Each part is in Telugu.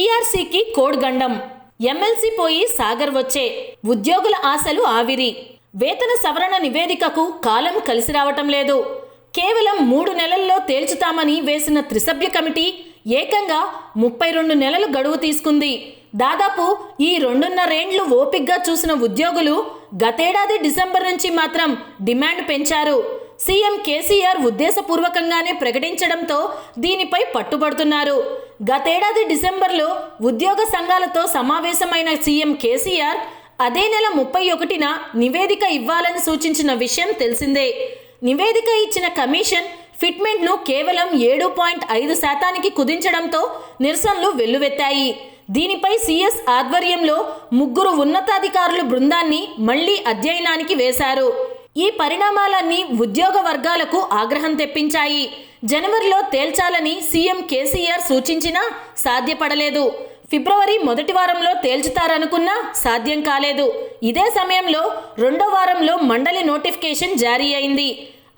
పీఆర్సీకి కోడ్గండం ఎమ్మెల్సీ పోయి సాగర్ వచ్చే. ఉద్యోగుల ఆశలు ఆవిరి. వేతన సవరణ నివేదికకు కాలం కలిసి రావటం లేదు. కేవలం మూడు నెలల్లో తేల్చుతామని వేసిన త్రిసభ్య కమిటీ ఏకంగా ముప్పై రెండు నెలలు గడువు తీసుకుంది. దాదాపు ఈ రెండున్నరేండ్లు ఓపిగ్గా చూసిన ఉద్యోగులు గతేడాది డిసెంబర్ నుంచి మాత్రం డిమాండ్ పెంచారు. సీఎం కేసీఆర్ ఉద్దేశపూర్వకంగానే ప్రకటించడంతో దీనిపై పట్టుబడుతున్నారు. గతేడాది డిసెంబర్లో ఉద్యోగ సంఘాలతో సమావేశమైన సీఎం కేసీఆర్ అదే నెల ముప్పై ఒకటిన నివేదిక ఇవ్వాలని సూచించిన విషయం తెలిసిందే. నివేదిక ఇచ్చిన కమిషన్ ఫిట్మెంట్ను కేవలం ఏడు పాయింట్ ఐదు శాతానికి కుదించడంతో నిరసనలు వెల్లువెత్తాయి. దీనిపై సీఎస్ ఆధ్వర్యంలో ముగ్గురు ఉన్నతాధికారుల బృందాన్ని మళ్ళీ అధ్యయనానికి వేశారు. ఈ పరిణామాలన్నీ ఉద్యోగ వర్గాలకు ఆగ్రహం తెప్పించాయి. జనవరిలో తేల్చాలని సీఎం కేసీఆర్ సూచించినా సాధ్యపడలేదు. ఫిబ్రవరి మొదటి వారంలో తేల్చుతారనుకున్నా సాధ్యం కాలేదు. ఇదే సమయంలో రెండో వారంలో మండలి నోటిఫికేషన్ జారీ అయింది.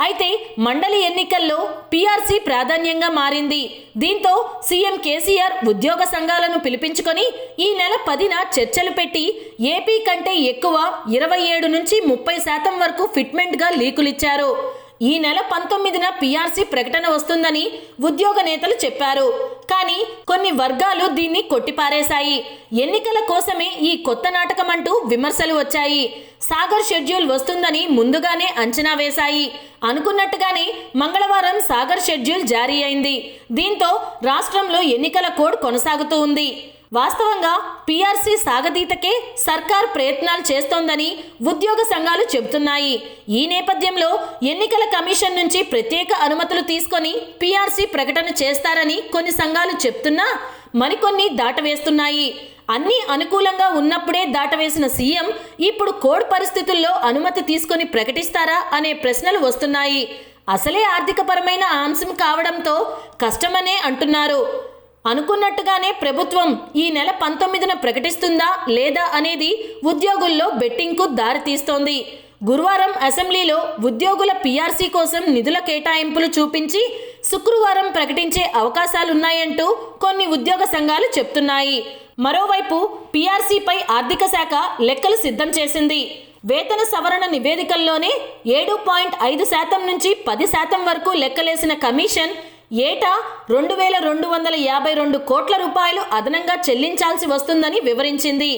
అయితే మండలి ఎన్నికల్లో పీఆర్సీ ప్రాధాన్యంగా మారింది. దీంతో సీఎం కేసీఆర్ ఉద్యోగ సంఘాలను పిలిపించుకొని ఈ నెల పదిన చర్చలు పెట్టి ఏపీ కంటే ఎక్కువ ఇరవై ఏడు నుంచి ముప్పై శాతం వరకు ఫిట్మెంట్గా లీకులిచ్చారు. ఈ నెల పంతొమ్మిదిన పీఆర్సీ ప్రకటన వస్తుందని ఉద్యోగ నేతలు చెప్పారు. కానీ కొన్ని వర్గాలు దీన్ని కొట్టిపారేశాయి. ఎన్నికల కోసమే ఈ కొత్త నాటకం అంటూ విమర్శలు వచ్చాయి. సాగర్ షెడ్యూల్ వస్తుందని ముందుగానే అంచనా వేశాయి. అనుకున్నట్టుగానే మంగళవారం సాగర్ షెడ్యూల్ జారీ అయింది. దీంతో రాష్ట్రంలో ఎన్నికల కోడ్ కొనసాగుతూ ఉంది. వాస్తవంగా పీఆర్సీ సాగదీతకే సర్కార్ ప్రయత్నాలు చేస్తోందని ఉద్యోగ సంఘాలు చెబుతున్నాయి. ఈ నేపథ్యంలో ఎన్నికల కమిషన్ నుంచి ప్రత్యేక అనుమతులు తీసుకొని పీఆర్సీ ప్రకటన చేస్తారని కొన్ని సంఘాలు చెప్తున్నా మరికొన్ని దాటవేస్తున్నాయి. అన్ని అనుకూలంగా ఉన్నప్పుడే దాటవేసిన సీఎం ఇప్పుడు కోడ్ పరిస్థితుల్లో అనుమతి తీసుకొని ప్రకటిస్తారా అనే ప్రశ్నలు వస్తున్నాయి. అసలే ఆర్థికపరమైన అంశం కావడంతో కష్టమనే అంటున్నారు. అనుకున్నట్టుగానే ప్రభుత్వం ఈ నెల పంతొమ్మిదిన ప్రకటిస్తుందా లేదా అనేది ఉద్యోగుల్లో బెట్టింగ్కు దారితీస్తోంది. గురువారం అసెంబ్లీలో ఉద్యోగుల పీఆర్సీ కోసం నిధుల కేటాయింపులు చూపించి శుక్రవారం ప్రకటించే అవకాశాలున్నాయంటూ కొన్ని ఉద్యోగ సంఘాలు చెప్తున్నాయి. మరోవైపు పీఆర్సీపై ఆర్థిక శాఖ లెక్కలు సిద్ధం చేసింది. వేతన సవరణ నివేదికల్లోనే ఏడు పాయింట్ ఐదు శాతం నుంచి పది శాతం వరకు లెక్కలేసిన కమిషన్ ఏటా రెండు వేల రెండు వందల యాభై రెండు కోట్ల రూపాయలు అదనంగా చెల్లించాల్సి వస్తుందని వివరించింది.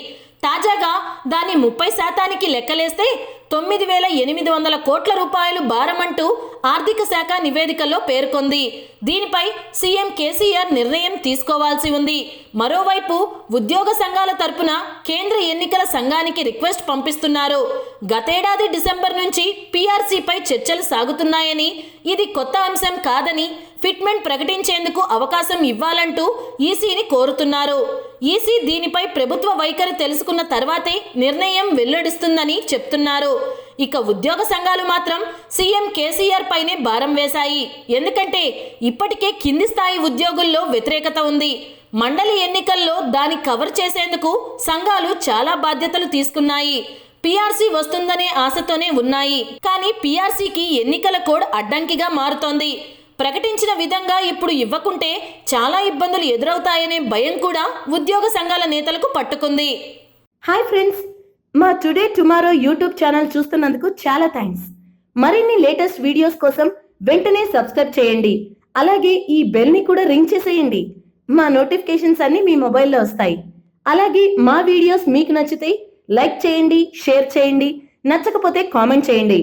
తాజాగా దాని ముప్పై శాతానికి లెక్కలేస్తే తొమ్మిది వేల ఎనిమిది వందల కోట్ల రూపాయలు భారమంటూ ఆర్థిక శాఖ నివేదికలో పేర్కొంది. దీనిపై సీఎం కేసీఆర్ నిర్ణయం తీసుకోవాల్సి ఉంది. మరోవైపు ఉద్యోగ సంఘాల తరపున కేంద్ర ఎన్నికల సంఘానికి రిక్వెస్ట్ పంపిస్తున్నారు. గతేడాది డిసెంబర్ నుంచి పీఆర్సీపై చర్చలు సాగుతున్నాయని ఇది కొత్త అంశం కాదని ఫిట్మెంట్ ప్రకటించేందుకు అవకాశం ఇవ్వాలంటూ ఈసీని కోరుతున్నారు. ఈసీ దీనిపై ప్రభుత్వ వైఖరి తెలుసుకున్న తర్వాతే నిర్ణయం వెల్లడిస్తుందని చెప్తున్నారు. ఇక ఉద్యోగ సంఘాలు మాత్రం సీఎం కేసీఆర్ పైనే భారం వేశాయి. ఎందుకంటే ఇప్పటికే కింది స్థాయి ఉద్యోగుల్లో వ్యతిరేకత ఉంది. మండలి ఎన్నికల్లో దాన్ని కవర్ చేసేందుకు సంఘాలు చాలా బాధ్యతలు తీసుకున్నాయి. పీఆర్సీ వస్తుందనే ఆశతోనే ఉన్నాయి. కానీ పీఆర్సీకి ఎన్నికల కోడ్ అడ్డంకిగా మారుతోంది. ప్రకటించిన విధంగా ఇప్పుడు ఇవ్వకుంటే చాలా ఇబ్బందులు ఎదురవుతాయనే భయం కూడా ఉద్యోగ సంఘాల నేతలకు పట్టుకుంది. హాయ్ ఫ్రెండ్స్ మా టుడే టుమారో యూట్యూబ్ ఛానల్ చూస్తున్నందుకు చాలా థ్యాంక్స్ మరిన్ని లేటెస్ట్ వీడియోస్ కోసం వెంటనే సబ్స్క్రైబ్ చేయండి. అలాగే ఈ బెల్ని కూడా రింగ్ చేసేయండి. మా నోటిఫికేషన్స్ అన్నీ మీ మొబైల్లో వస్తాయి. అలాగే మా వీడియోస్ మీకు నచ్చితే లైక్ చేయండి షేర్ చేయండి. నచ్చకపోతే కామెంట్ చేయండి.